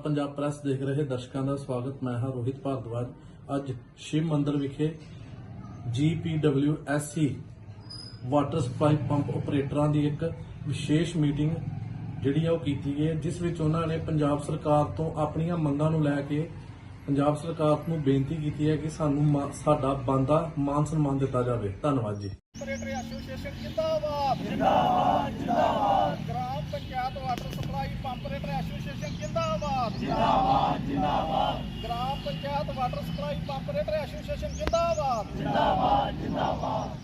ਆਪ ਪੰਜਾਬ ਪ੍ਰੈਸ ਦੇਖ ਰਹੇ ਦਰਸ਼ਕਾਂ ਦਾ ਸਵਾਗਤ। ਮੈਂ ਹਾਂ ਰੋਹਿਤ ਭਾਰਦਵਾਜ। ਅੱਜ ਸ਼ਿਵ ਮੰਦਿਰ ਵਿਖੇ GPWSC ਵਾਟਰ ਸਪਲਾਈ ਪੰਪ ਆਪਰੇਟਰਾਂ ਦੀ ਇੱਕ ਵਿਸ਼ੇਸ਼ ਮੀਟਿੰਗ ਜਿਹੜੀ ਆ ਉਹ ਕੀਤੀ ਗਈ ਹੈ, ਜਿਸ ਵਿੱਚ ਉਹਨਾਂ ਨੇ ਪੰਜਾਬ ਸਰਕਾਰ ਤੋਂ ਆਪਣੀਆਂ ਮੰਗਾਂ ਨੂੰ ਲੈ ਕੇ ਪੰਜਾਬ ਸਰਕਾਰ ਨੂੰ ਬੇਨਤੀ ਕੀਤੀ ਹੈ ਕਿ ਸਾਨੂੰ ਸਾਡਾ ਬੰਦਾ ਮਾਨ ਸਨਮਾਨ ਦਿੱਤਾ ਜਾਵੇ। ਧੰਨਵਾਦ ਜੀ। ਆਪਰੇਟਰ ਐਸੋਸੀਏਸ਼ਨ ਜਿੰਦਾਬਾਦ। ਜਿੰਦਾਬਾਦ ਜਿੰਦਾਬਾਦ। Gram Panchayat water supply pump operator association ਜਿੰਦਾਬਾਦ। ਜਿੰਦਾਬਾਦ ਜਿੰਦਾਬਾਦ। Gram Panchayat water supply pump operator association ਜਿੰਦਾਬਾਦ। ਜਿੰਦਾਬਾਦ ਜਿੰਦਾਬਾਦ।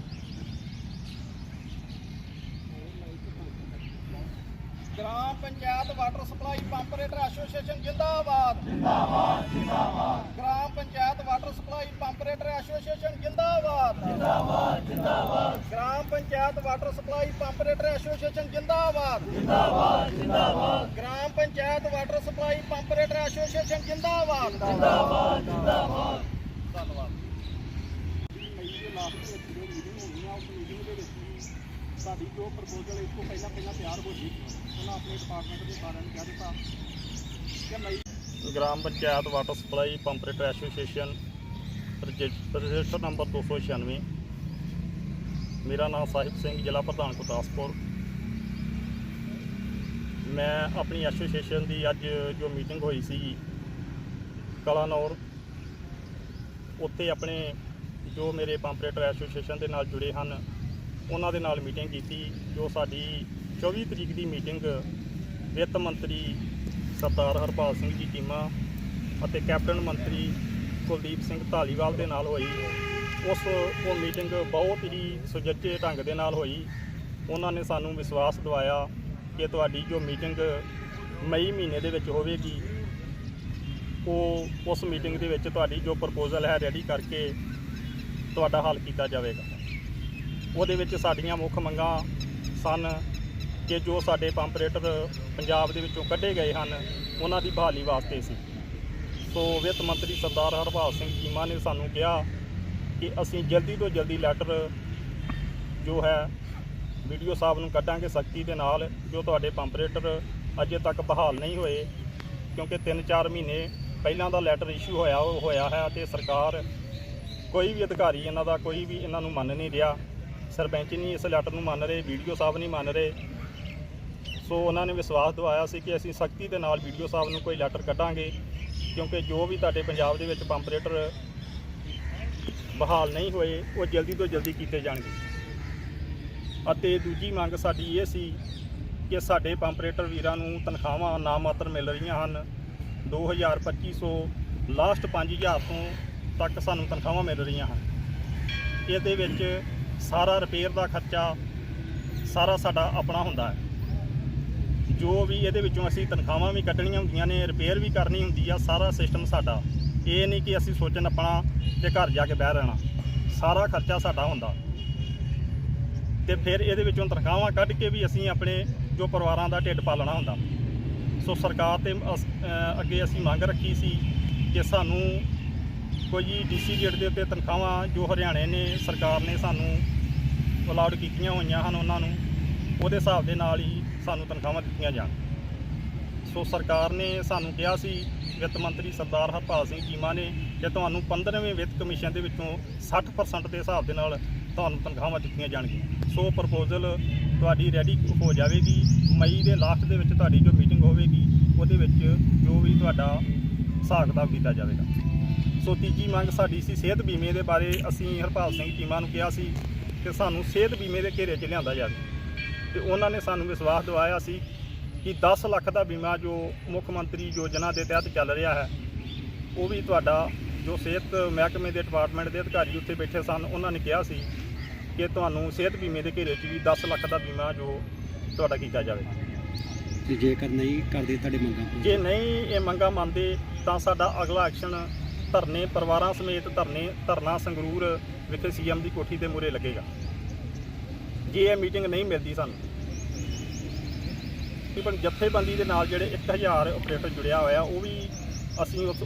Gram Panchayat water supply pump operator association ਜਿੰਦਾਬਾਦ। ਜਿੰਦਾਬਾਦ ਜਿੰਦਾਬਾਦ। Gram Panchayat water supply pump operator association ਜਿੰਦਾਬਾਦ। Gram Panchayat water supply pump operator association ਜਿੰਦਾਬਾਦ। ਜਿੰਦਾਬਾਦ ਜਿੰਦਾਬਾਦ। Panchayat water supply pump operator association ਜਿੰਦਾਬਾਦ। ਜਿੰਦਾਬਾਦ ਜਿੰਦਾਬਾਦ ਧੰਨਵਾਦ ਮਈ ਦੇ ਲਾਸਟ ਵਿੱਚ ਜੋ ਮੀਟਿੰਗ ਹੋਣੀ ਆ ਉਸ ਮੀਟਿੰਗ ਦੇ ਵਿੱਚ ਵੀ ਸਾਡੀ ਜੋ ਪ੍ਰਪੋਜ਼ਲ ਇਸ ਤੋਂ ਪਹਿਲਾਂ ਪਹਿਲਾਂ ਤਿਆਰ ਹੋ ਜੀ ਉਹਨਾਂ ਆਪਣੇ ਡਿਪਾਰਟਮੈਂਟ ਦੇ ਸਾਰਿਆਂ ਨੂੰ ਕਹਿ ਦਿੱਤਾ ਕਿ ਮਈ Gram Panchayat water supply pump operator association ਰਜਿ- register number 296 ਮੇਰਾ ਨਾਮ ਸਾਹਿਬ ਸਿੰਘ ਜ਼ਿਲ੍ਹਾ ਪ੍ਰਧਾਨ ਗੁਰਦਾਸਪੁਰ। ਮੈਂ ਆਪਣੀ ਐਸੋਸੀਏਸ਼ਨ ਦੀ ਅੱਜ ਜੋ ਮੀਟਿੰਗ ਹੋਈ ਸੀ ਕਲਾਨੌਰ, ਉੱਥੇ ਆਪਣੇ ਜੋ ਮੇਰੇ ਪੰਪਰੇਟਰ ਐਸੋਸੀਏਸ਼ਨ ਦੇ ਨਾਲ ਜੁੜੇ ਹਨ, ਉਹਨਾਂ ਦੇ ਨਾਲ ਮੀਟਿੰਗ ਕੀਤੀ, ਜੋ ਸਾਡੀ 24 ਤਰੀਕ ਦੀ ਮੀਟਿੰਗ ਵਿੱਤ ਮੰਤਰੀ ਸਰਦਾਰ ਹਰਪਾਲ ਸਿੰਘ ਜੀ ਚੀਮਾ ਅਤੇ ਕੈਪਟਨ ਮੰਤਰੀ ਕੁਲਦੀਪ ਸਿੰਘ ਧਾਲੀਵਾਲ ਦੇ ਨਾਲ ਹੋਈ। ਉਸ, ਉਹ ਮੀਟਿੰਗ ਬਹੁਤ ਹੀ ਸੁਜੱਜੇ ਢੰਗ ਦੇ ਨਾਲ ਹੋਈ। ਉਹਨਾਂ ਨੇ ਸਾਨੂੰ ਵਿਸ਼ਵਾਸ ਦਿਵਾਇਆ ਕਿ ਤੁਹਾਡੀ ਜੋ ਮੀਟਿੰਗ ਮਈ ਮਹੀਨੇ ਦੇ ਵਿੱਚ ਹੋਵੇਗੀ, ਉਹ ਉਸ ਮੀਟਿੰਗ ਦੇ ਵਿੱਚ ਤੁਹਾਡੀ ਜੋ ਪ੍ਰਪੋਜ਼ਲ ਹੈ ਰੈਡੀ ਕਰਕੇ ਤੁਹਾਡਾ ਹੱਲ ਕੀਤਾ ਜਾਵੇਗਾ। ਉਹਦੇ ਵਿੱਚ ਸਾਡੀਆਂ ਮੁੱਖ ਮੰਗਾਂ ਸਨ ਕਿ ਜੋ ਸਾਡੇ ਪੰਪਰੇਟਰ ਪੰਜਾਬ ਦੇ ਵਿੱਚੋਂ ਕੱਢੇ ਗਏ ਹਨ, ਉਹਨਾਂ ਦੀ ਬਹਾਲੀ ਵਾਸਤੇ ਸੀ। ਸੋ ਵਿੱਤ ਮੰਤਰੀ ਸਰਦਾਰ ਹਰਪਾਲ ਸਿੰਘ ਚੀਮਾ ਨੇ ਸਾਨੂੰ ਕਿਹਾ ਕਿ ਅਸੀਂ ਜਲਦੀ ਤੋਂ ਜਲਦੀ ਲੈਟਰ ਜੋ ਹੈ ਵੀਡੀਓ ਸਾਹਿਬ ਨੂੰ ਕੱਢਾਂਗੇ ਸਖਤੀ ਦੇ ਨਾਲ, ਜੋ ਤੁਹਾਡੇ ਪੰਪਰੇਟਰ ਅਜੇ ਤੱਕ ਬਹਾਲ ਨਹੀਂ ਹੋਏ, ਕਿਉਂਕਿ 3-4 ਮਹੀਨੇ ਪਹਿਲਾਂ ਦਾ ਲੈਟਰ ਇਸ਼ੂ ਹੋਇਆ, ਉਹ ਹੋਇਆ ਹੈ ਤੇ ਸਰਕਾਰ ਕੋਈ ਵੀ ਅਧਿਕਾਰੀ ਇਹਨਾਂ ਦਾ ਕੋਈ ਵੀ ਇਹਨਾਂ ਨੂੰ ਮੰਨ ਨਹੀਂ ਰਿਹਾ। ਸਰਪੰਚ ਨਹੀਂ ਇਸ ਲੈਟਰ ਨੂੰ ਮੰਨ ਰਹੇ, ਵੀਡੀਓ ਸਾਹਿਬ ਨਹੀਂ ਮੰਨ ਰਹੇ। ਸੋ ਉਹਨਾਂ ਨੇ ਵਿਸ਼ਵਾਸ ਦਿਵਾਇਆ ਸੀ ਕਿ ਅਸੀਂ ਸਖਤੀ ਦੇ ਨਾਲ ਵੀਡੀਓ ਸਾਹਿਬ ਨੂੰ ਕੋਈ ਲੈਟਰ ਕੱਢਾਂਗੇ, ਕਿਉਂਕਿ ਜੋ ਵੀ ਤੁਹਾਡੇ ਪੰਜਾਬ ਦੇ ਵਿੱਚ ਪੰਪਰੇਟਰ ਬਹਾਲ ਨਹੀਂ ਹੋਏ, ਉਹ ਜਲਦੀ ਤੋਂ ਜਲਦੀ ਕੀਤੇ ਜਾਣਗੇ। ਅਤੇ ਦੂਜੀ ਮੰਗ ਸਾਡੀ ਇਹ ਸੀ ਕਿ ਸਾਡੇ ਪੰਪਰੇਟਰ ਵੀਰਾਂ ਨੂੰ ਤਨਖਾਹਾਂ ਨਾ ਮਾਤਰ ਮਿਲ ਰਹੀਆਂ ਹਨ। 2250 ਲਾਸਟ 5000 ਤੋਂ ਤੱਕ ਸਾਨੂੰ ਤਨਖਾਹਾਂ ਮਿਲ ਰਹੀਆਂ ਹਨ। ਇਹਦੇ ਵਿੱਚ ਸਾਰਾ ਰਿਪੇਅਰ ਦਾ ਖਰਚਾ ਸਾਰਾ ਸਾਡਾ ਆਪਣਾ ਹੁੰਦਾ ਹੈ। ਜੋ ਵੀ ਇਹਦੇ ਵਿੱਚੋਂ ਅਸੀਂ ਤਨਖਾਹਾਂ ਵੀ ਕੱਢਣੀਆਂ ਹੁੰਦੀਆਂ ਨੇ ਰਿਪੇਅਰ ਵੀ ਕਰਨੀ ਹੁੰਦੀ ਆ, ਸਾਰਾ ਸਿਸਟਮ ਸਾਡਾ। ਇਹ ਨਹੀਂ ਕਿ ਅਸੀਂ ਸੋਚਣ ਆਪਣਾ ਤੇ ਘਰ ਜਾ ਕੇ ਬਹਿ ਰਹਿਣਾ। ਸਾਰਾ ਖਰਚਾ ਸਾਡਾ ਹੁੰਦਾ। ਤੇ ਫਿਰ ਇਹਦੇ ਵਿੱਚੋਂ ਤਨਖਾਹਾਂ ਕੱਢ ਕੇ ਵੀ ਅਸੀਂ ਆਪਣੇ ਜੋ ਪਰਿਵਾਰਾਂ ਦਾ ਢਿੱਡ ਪਾਲਣਾ ਹੁੰਦਾ। ਸੋ ਸਰਕਾਰ ਤੇ ਅੱਗੇ ਅਸੀਂ ਮੰਗ ਰੱਖੀ ਸੀ ਕਿ ਸਾਨੂੰ ਕੋਈ ਡੀਸੀ ਗੇਟ ਦੇ ਉੱਤੇ ਤਨਖਾਹਾਂ ਜੋ ਹਰਿਆਣੇ ਨੇ, ਸਰਕਾਰ ਨੇ ਸਾਨੂੰ ਅਲਾਉਡ ਕੀਤੀਆਂ ਹੋਈਆਂ ਹਨ ਉਹਨਾਂ ਨੂੰ, ਉਹਦੇ ਹਿਸਾਬ ਦੇ ਨਾਲ ਹੀ ਸਾਨੂੰ ਤਨਖਾਹਾਂ ਦਿੱਤੀਆਂ ਜਾਣ। ਸੋ ਸਰਕਾਰ ਨੇ ਸਾਨੂੰ ਕਿਹਾ ਸੀ, ਵਿੱਤ ਮੰਤਰੀ ਸਰਦਾਰ ਹਰਪਾਲ ਸਿੰਘ ਚੀਮਾ ਨੇ ਕਿ ਤੁਹਾਨੂੰ 15ਵੇਂ ਵਿੱਤ ਕਮਿਸ਼ਨ ਦੇ ਵਿੱਚੋਂ 60% ਦੇ ਹਿਸਾਬ ਦੇ ਨਾਲ ਤੁਹਾਨੂੰ ਤਨਖਾਹਾਂ ਦਿੱਤੀਆਂ ਜਾਣਗੀਆਂ। ਸੋ ਪ੍ਰਪੋਜ਼ਲ ਤੁਹਾਡੀ ਰੈਡੀ ਹੋ ਜਾਵੇਗੀ। ਮਈ ਦੇ ਲਾਸਟ ਦੇ ਵਿੱਚ ਤੁਹਾਡੀ ਜੋ ਮੀਟਿੰਗ ਹੋਵੇਗੀ, ਉਹਦੇ ਵਿੱਚ ਜੋ ਵੀ ਤੁਹਾਡਾ ਹਿਸਾਬ ਕਿਤਾਬ ਕੀਤਾ ਜਾਵੇਗਾ। ਸੋ ਤੀਜੀ ਮੰਗ ਸਾਡੀ ਸੀ ਸਿਹਤ ਬੀਮੇ ਦੇ ਬਾਰੇ। ਅਸੀਂ ਹਰਪਾਲ ਸਿੰਘ ਚੀਮਾ ਨੂੰ ਕਿਹਾ ਸੀ ਕਿ ਸਾਨੂੰ ਸਿਹਤ ਬੀਮੇ ਦੇ ਘੇਰੇ 'ਚ ਲਿਆਂਦਾ ਜਾਵੇ। ਤੇ ਉਹਨਾਂ ਨੇ ਸਾਨੂੰ ਵਿਸ਼ਵਾਸ ਦਿਵਾਇਆ ਸੀ ਕਿ 10 ਲੱਖ ਦਾ ਬੀਮਾ ਜੋ ਮੁੱਖ ਮੰਤਰੀ ਯੋਜਨਾ ਦੇ ਤਹਿਤ ਚੱਲ ਰਿਹਾ ਹੈ, ਉਹ ਵੀ ਤੁਹਾਡਾ ਜੋ ਸਿਹਤ ਮਹਿਕਮੇ ਦੇ ਡਿਪਾਰਟਮੈਂਟ ਦੇ ਅਧਿਕਾਰੀ ਉੱਥੇ ਬੈਠੇ ਸਨ, ਉਹਨਾਂ ਨੇ ਕਿਹਾ ਸੀ ਕਿ ਤੁਹਾਨੂੰ ਸਿਹਤ ਬੀਮੇ ਦੇ ਘੇਰੇ 'ਚ ਵੀ 10 ਲੱਖ ਦਾ ਬੀਮਾ ਜੋ ਤੁਹਾਡਾ ਕੀਤਾ ਜਾਵੇ। ਤੇ ਜੇਕਰ ਨਹੀਂ ਕਰਦੇ ਤੁਹਾਡੇ ਮੰਗਾਂ ਪੂਰੀਆਂ? ਜੇ ਨਹੀਂ ਇਹ ਮੰਗਾਂ ਮੰਨਦੇ ਤਾਂ ਸਾਡਾ ਅਗਲਾ ਐਕਸ਼ਨ ਧਰਨੇ ਪਰਿਵਾਰਾਂ ਸਮੇਤ ਧਰਨੇ ਧਰਨਾ ਸੰਗਰੂਰ ਵਿਖੇ ਸੀਐਮ ਦੀ ਕੋਠੀ ਤੇ ਮੂਰੇ ਲੱਗੇਗਾ। ਜੇ ਇਹ ਮੀਟਿੰਗ ਨਹੀਂ ਮਿਲਦੀ ਸਾਨੂੰ ਤਕਰੀਬਨ ਜਥੇਬੰਦੀ ਦੇ ਨਾਲ ਜਿਹੜੇ 1000 ਆਪਰੇਟਰ ਜੁੜਿਆ ਹੋਇਆ ਉਹ ਵੀ ਅਸੀਂ ਉਸ